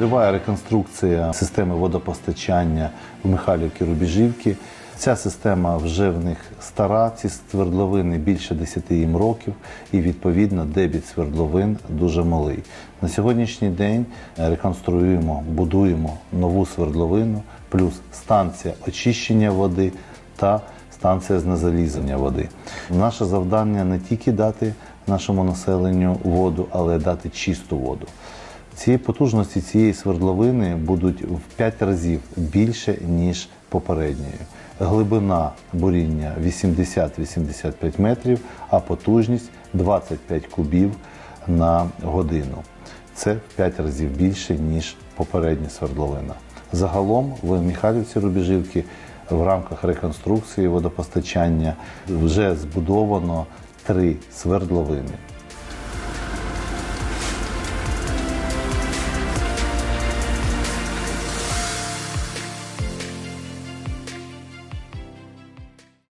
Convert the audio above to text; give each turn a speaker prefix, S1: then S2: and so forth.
S1: Триває реконструкція системи водопостачання в Михайлівці Рубіжівки. Ця система вже в них стара, ці свердловини більше 10 їм років, і відповідно дебіт свердловин дуже малий. На сьогоднішній день е, реконструюємо, будуємо нову свердловину, плюс станція очищення води та станція знезалізання води. Наше завдання не тільки дати нашому населенню воду, але дати чисту воду. Ці потужності цієї свердловини будуть в 5 разів більше, ніж попередньої. Глибина буріння 80-85 метрів, а потужність 25 кубів на годину. Це в 5 разів більше, ніж попередня свердловина. Загалом в Михайлівці Рубіжівки в рамках реконструкції водопостачання вже збудовано три свердловини.